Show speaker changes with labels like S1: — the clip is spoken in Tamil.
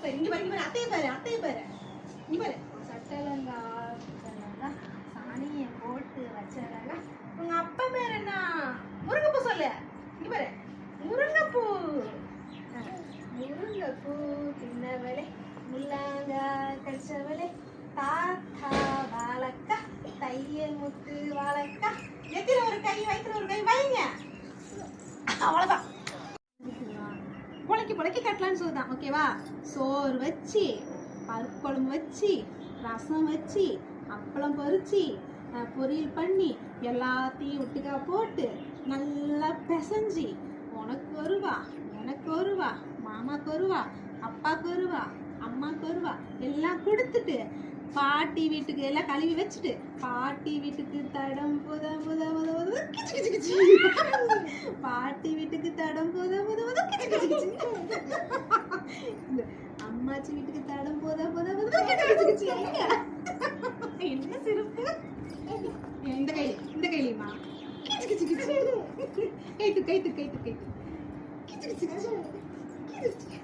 S1: சரி இங்க பாரு இங்க பாரு அத்தைய பாரு அத்தைய பாரு. இங்க பாரு.
S2: சட்டலங்கா சாணியை போட்டு வச்சதால
S1: உங்க அப்பா பேர் என்ன? முருங்கப்பூ சொல்லு. இங்க பாரு. முருங்கப்பூ
S2: முருங்கைப்பூ தின்னவளே முள்ளாங்கா கடிச்சவளே தாத்தா வாழக்கா தையல் முத்து வாழக்கா.
S1: நெத்தில ஒரு கை வயித்துல ஒரு கை வைங்க. அவ்வளவுதான். முளைக்கி முளைக்கி கட்டலான்னு சொல்லுதான் ஓகேவா சோறு வச்சு பருப்பு குழம்பு வச்சு ரசம் வச்சு அப்பளம் பொறிச்சு பொரியல் பண்ணி எல்லாத்தையும் ஒட்டுக்கா போட்டு நல்லா பிசைஞ்சு உனக்கு வருவா எனக்கு வருவா மாமாக்கு வருவா அப்பாவுக்கு வருவா அம்மாவுக்கு வருவா எல்லாம் கொடுத்துட்டு பாட்டி வீட்டுக்கு எல்லாம் கழுவி வச்சுட்டு பாட்டி வீட்டுக்கு தடம் புத புத புத புத கிச்சு கிச்சு கிச்சு. பாட்டி வீட்டுக்கு தடம் புத அம்மாச்சி வீட்டுக்கு தடம் புத புத புத? என்ன சிறப்பு இந்த கையில இந்த கிச்சு கைத்து கைத்து கைத்து கைத்து. கிச்சு. கிச்சு கிச்சு.